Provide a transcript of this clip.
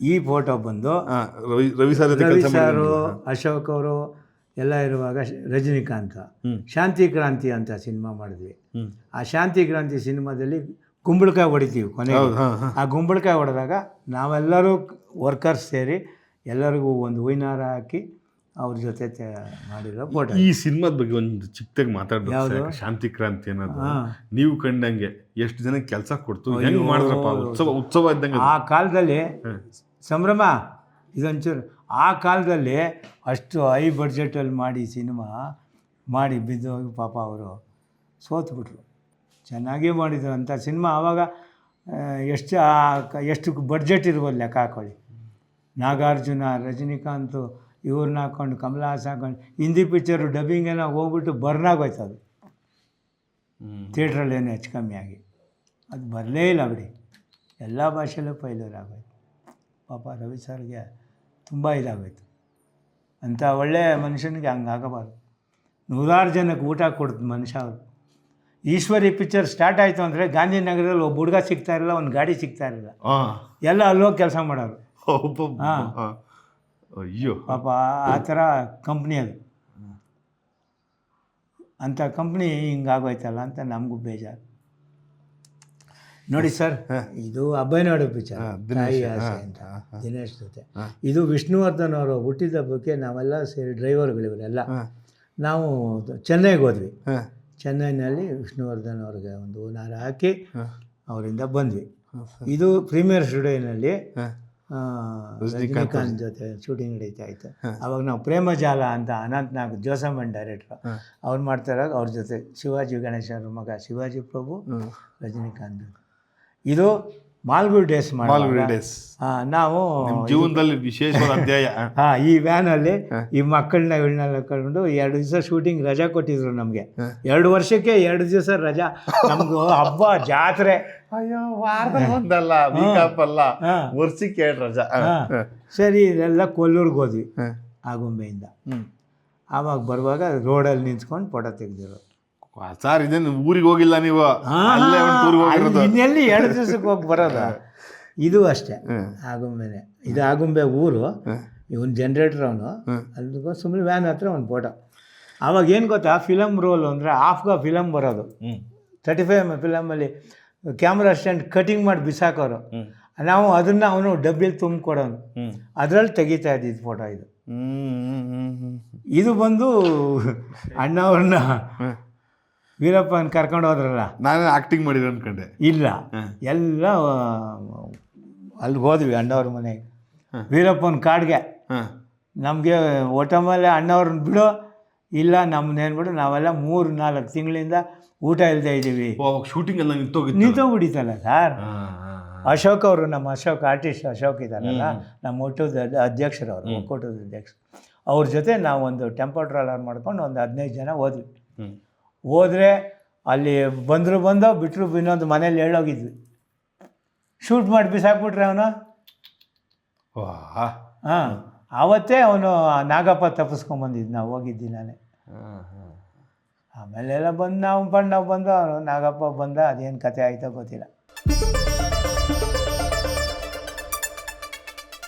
ಈ ಫೋಟೋ ಬಂದು ರವಿ ರವಿ ಸರ್ ಜೊತೆ ರವಿ ಕೆಲಸ ಸಾರು ಅಶೋಕ್ ಅವರು ಎಲ್ಲ ಇರುವಾಗ ರಜನಿಕಾಂತ. ರಜನಿಕಾಂತ್ ಶಾಂತಿ ಕ್ರಾಂತಿ ಅಂತ ಸಿನಿಮಾ ಮಾಡಿದ್ವಿ. ಆ ಶಾಂತಿ ಕ್ರಾಂತಿ ಸಿನಿಮಾದಲ್ಲಿ ಕುಂಬಳಕಾಯಿ ಹೊಡಿತೀವಿ ಕೊನೆಗೆ. ಹೌದು ಹಾಂ ಹಾಂ. ಆ ಗುಂಬಳಕಾಯಿ ಹೊಡೆದಾಗ ನಾವೆಲ್ಲರೂ ವರ್ಕರ್ಸ್ ಸೇರಿ ಎಲ್ಲರಿಗೂ ಒಂದು ಹೂವಿನಾರ ಹಾಕಿ ಅವ್ರ ಜೊತೆ ಮಾಡಿರೋ ಫೋಟೋ ಈ ಸಿನಿಮಾದ ಬಗ್ಗೆ ಒಂದು ಚಿಕ್ಕದಾಗಿ ಮಾತಾಡೋದು. ಶಾಂತಿ ಕ್ರಾಂತಿ ಅನ್ನೋದು. ನೀವು ಕಂಡಂಗೆ ಎಷ್ಟು ಜನ ಕೆಲಸ ಕೊಡ್ತು ಹೆಂಗೆ ಮಾಡಿದ್ರಪ್ಪ? ಉತ್ಸವ ಉತ್ಸವ ಇದ್ದಂಗೆ ಆ ಕಾಲದಲ್ಲಿ. ಸಂಭ್ರಮ ಇದೊಂಚೂರು ಆ ಕಾಲದಲ್ಲಿ ಅಷ್ಟು ಹೈ ಬಡ್ಜೆಟಲ್ಲಿ ಮಾಡಿ ಸಿನಿಮಾ ಮಾಡಿ ಬಿದ್ದೋಗಿ ಪಾಪ ಅವರು ಸೋತ್ಬಿಟ್ರು ಚೆನ್ನಾಗೇ ಮಾಡಿದ್ರು ಅಂತ ಸಿನಿಮಾ ಆವಾಗ ಎಷ್ಟು ಎಷ್ಟು ಬಡ್ಜೆಟ್ ಇರ್ಬೋದು ಲೆಕ್ಕ ಹಾಕೊಳ್ಳಿ ನಾಗಾರ್ಜುನ ರಜನಿಕಾಂತ್ ಇವ್ರನ್ನ ಹಾಕ್ಕೊಂಡು ಕಮಲ ಹಾಸನ್ ಹಾಕೊಂಡು ಹಿಂದಿ ಪಿಕ್ಚರು ಡಬ್ಬಿಂಗೆಲ್ಲ ಏನೋ ಹೋಗ್ಬಿಟ್ಟು ಬರ್ನಾಗೋಯ್ತು ಅದು ಹ್ಮ್. ಥಿಯೇಟ್ರಲ್ಲಿ ಏನು ಹೆಚ್ಚು ಕಮ್ಮಿ ಆಗಿ. ಅದು ಬರಲೇ ಇಲ್ಲ ಬಿಡಿ. ಎಲ್ಲ ಭಾಷೆಯಲ್ಲೂ ಫೈಲೂರ್ ಆಗೋಯ್ತು. ಪಾಪ ರವಿ ಸರ್ಗೆ ತುಂಬ ಇದಾಗೋಯ್ತು. ಅಂಥ ಒಳ್ಳೆಯ ಮನುಷ್ಯನಿಗೆ ಹಂಗೆ ಆಗಬಾರ್ದು. ನೂರಾರು ಜನಕ್ಕೆ ಊಟ ಕೊಡ್ತು ಮನುಷ್ಯ ಅವರು. ಈಶ್ವರಿ ಪಿಕ್ಚರ್ ಸ್ಟಾರ್ಟ್ ಆಯಿತು ಅಂದರೆ ಗಾಂಧಿನಗರದಲ್ಲಿ ಒಬ್ಬ ಹುಡುಗ ಸಿಗ್ತಾ ಇರಲಿಲ್ಲ ಒಂದು ಗಾಡಿ ಸಿಗ್ತಾ ಇರಲಿಲ್ಲ. ಎಲ್ಲ ಅಲ್ಲೋಗಿ ಕೆಲಸ ಮಾಡೋರು. ಹಾ. ಅಯ್ಯೋ. ಪಾಪ ಆ ಥರ ಕಂಪ್ನಿ ಅದು. ಅಂಥ ಕಂಪ್ನಿ ಹಿಂಗಾಗೋಯ್ತಲ್ಲ ಅಂತ ನಮಗೂ ಬೇಜಾರು. ನೋಡಿ ಸರ್ ಇದು ಅಭಯನಾಡು ಪಿಕ್ಚರ್. ಪಿಚರ್ ದಿನೇಶ್, ತಾಯಿ ಆಸೆ ಅಂತ. ದಿನೇಶ್ ಜೊತೆ. ಇದು ವಿಷ್ಣುವರ್ಧನ್ ಅವರು ಹುಟ್ಟಿದ ಬಗ್ಗೆ ನಾವೆಲ್ಲ ಸೇರಿ ಡ್ರೈವರ್ಗಳಿವರೆಲ್ಲ. ನಾವು ಚೆನ್ನೈಗೆ ಹೋದ್ವಿ. ಚೆನ್ನೈನಲ್ಲಿ ವಿಷ್ಣುವರ್ಧನ್ ಅವ್ರಿಗೆ ಒಂದು ಹೂನಾರ ಹಾಕಿ ಅವರಿಂದ ಬಂದ್ವಿ. ಇದು ಪ್ರೀಮಿಯರ್ ಸ್ಟುಡಿಯೋನಲ್ಲಿ ರಜನಿಕಾಂತ್ ಜೊತೆ ಶೂಟಿಂಗ್ ನಡೀತಾ ಇತ್ತು ಅವಾಗ ನಾವು ಪ್ರೇಮಜಾಲ ಅಂತ ಅನಂತ್ ನಾಗ್ ಜೋಸಮ್ಮನ್ ಡೈರೆಕ್ಟ್ರು. ಅವ್ರು ಮಾಡ್ತಾರಾಗ ಅವ್ರ ಜೊತೆ ಶಿವಾಜಿ ಗಣೇಶನ ಮಗ ಶಿವಾಜಿ ಪ್ರಭು. ರಜನಿಕಾಂತ್. ಇದು ಮಾಲ್ಗುಡಿ ಡೇಸ್ ಮಾಲ್ಗುಡಿ ಮಾಡಿ ಡೇಸ್ ನಾವು ಜೀವನದಲ್ಲಿ ವಿಶೇಷವಾದ ಅಧ್ಯಾಯ. ಹಾ ಈ ವ್ಯಾನಲ್ಲಿ ಈ ಮಕ್ಕಳನ್ನ ಇವಳನ್ನೆಲ್ಲ ಕರ್ಕೊಂಡು ಎರಡು ದಿವಸ ಶೂಟಿಂಗ್ ರಜಾ ಕೊಟ್ಟಿದ್ರು ನಮಗೆ. ಎರಡು ವರ್ಷಕ್ಕೆ ಎರಡು ದಿವಸ ರಜಾ. ನಮ್ಗೆ ಹಬ್ಬ ಜಾತ್ರೆ. ಅಯ್ಯೋ ವಾರದಲ್ಲಿ ಒಂದಲ್ಲ ವೀಕಪ್ ಅಲ್ಲ. ವರ್ಷಕ್ಕೆ ಎರಡು ರಜಾ. ಸರಿ ಇದೆಲ್ಲ ಕೊಲ್ಲೂರ್ಗೆ ಹೋದ್ವಿ. ಆಗುಂಬೆಯಿಂದ ಆವಾಗ ಬರುವಾಗ ರೋಡಲ್ಲಿ ನಿಂತ್ಕೊಂಡು ಫೋಟೋ ತೆಗೆದಿರೋ ಸರ್ ಇದೇನು ಊರಿಗೆ ಹೋಗಿಲ್ಲ ನೀವು ಅಲ್ಲೇ ಒಂದು ಟೂರ್ಗೆ ಹೋಗಿರೋದು ಇನ್ನೆಲ್ಲಿ ಎರಡು ದಿವಸಕ್ಕೆ ಹೋಗಿ ಬರೋದ ಇದು ಅಷ್ಟೇ. ಆಗುಂಬೆನೆ ಇದು ಆಗುಂಬೆ ಊರು ಇವನು ಜನ್ರೇಟರ್ ಅವನು ಅಲ್ಲಿ ಸುಮ್ಮನೆ ವ್ಯಾನ್ ಹತ್ರ ಒಂದು ಫೋಟೋ ಅವಾಗ ಏನು ಗೊತ್ತಾ ಫಿಲಮ್ ರೋಲ್ ಅಂದರೆ ಗ ಫಿಲಮ್ ಬರೋದು. ತರ್ಟಿ ಫೈವ್ ಫಿಲಮಲ್ಲಿ ಕ್ಯಾಮ್ರಾ ಸ್ಟ್ಯಾಂಡ್ ಕಟಿಂಗ್ ಮಾಡಿ ಬಿಸಾಕೋರು ನಾವು ಅದನ್ನು ಅವನು ಡಬ್ಬಿಲಿ ತುಂಬಿಕೊಡೋನು. ಅದರಲ್ಲಿ ತೆಗಿತಾ ಇದ್ದಿದ್ದು ಫೋಟೋ ಇದು ಹ್ಮ್. ಹ್ಮ್. ಹ್ಮ್. ಹ್ಮ್. ಇದು ಬಂದು ಅಣ್ಣವ್ರನ್ನ. ವೀರಪ್ಪನ ಕರ್ಕೊಂಡು ಹೋದ್ರಲ್ಲ? ನಾನು ಆಕ್ಟಿಂಗ್ ಮಾಡಿದ್ರು ಅನ್ಕೊಂಡೆ. ಇಲ್ಲ. ಎಲ್ಲ ಅಲ್ಲಿ ಹೋದ್ವಿ ಅಣ್ಣವ್ರ ಮನೆಗೆ ವೀರಪ್ಪನ ಕಾಡ್ಗೆ. ನಮಗೆ ಊಟ ಮೇಲೆ ಅಣ್ಣವ್ರನ್ನ ಬಿಡು ಇಲ್ಲ ನಮ್ಮನ್ನೇನ್ಬಿಡು ನಾವೆಲ್ಲ ಮೂರು ನಾಲ್ಕು ತಿಂಗಳಿಂದ ಊಟ ಇಲ್ಲದೆ ಇದ್ದೀವಿ. ಶೂಟಿಂಗ್ ಎಲ್ಲ ನಿಂತೋಗ್ಬಿಡಿತಲ್ಲ ಸರ್. ಅಶೋಕ್ ಅವರು ನಮ್ಮ ಅಶೋಕ್ ಆರ್ಟಿಸ್ಟ್ ಅಶೋಕ್ ಇದ್ದಾರಲ್ಲ ನಮ್ಮ ಒಟ್ಟದ ಅಧ್ಯಕ್ಷರು ಅವರು ಒಕ್ಕೂಟದ ಅಧ್ಯಕ್ಷರು. ಅವ್ರ ಜೊತೆ ನಾವು ಒಂದು ಟೆಂಪೋ ಟ್ರಾಲರ್ ಮಾಡ್ಕೊಂಡು ಒಂದು ಹದಿನೈದು ಜನ ಹೋದ್ವಿ. ಹೋದರೆ ಅಲ್ಲಿ ಬಂದರು ಬಂದೋ ಬಿಟ್ಟರು ಇನ್ನೊಂದು ಮನೇಲಿ ಹೇಳೋಗಿದ್ವಿ ಶೂಟ್ ಮಾಡಿ ಬಿಸಾಕ್ಬಿಟ್ರೆ ಅವನು. ಹಾಂ ಆವತ್ತೇ ಅವನು ನಾಗಪ್ಪ ತಪ್ಪಿಸ್ಕೊಂಬಂದಿದ್ದು ನಾವು ಹೋಗಿದ್ದಿ ನಾನೇ. ಆಮೇಲೆಲ್ಲ ಬಂದು ನಾವು ಬಂದು ನಾವು ಬಂದು ಅವನು ನಾಗಪ್ಪ ಬಂದ ಅದೇನು ಕತೆ ಆಯಿತೋ ಗೊತ್ತಿಲ್ಲ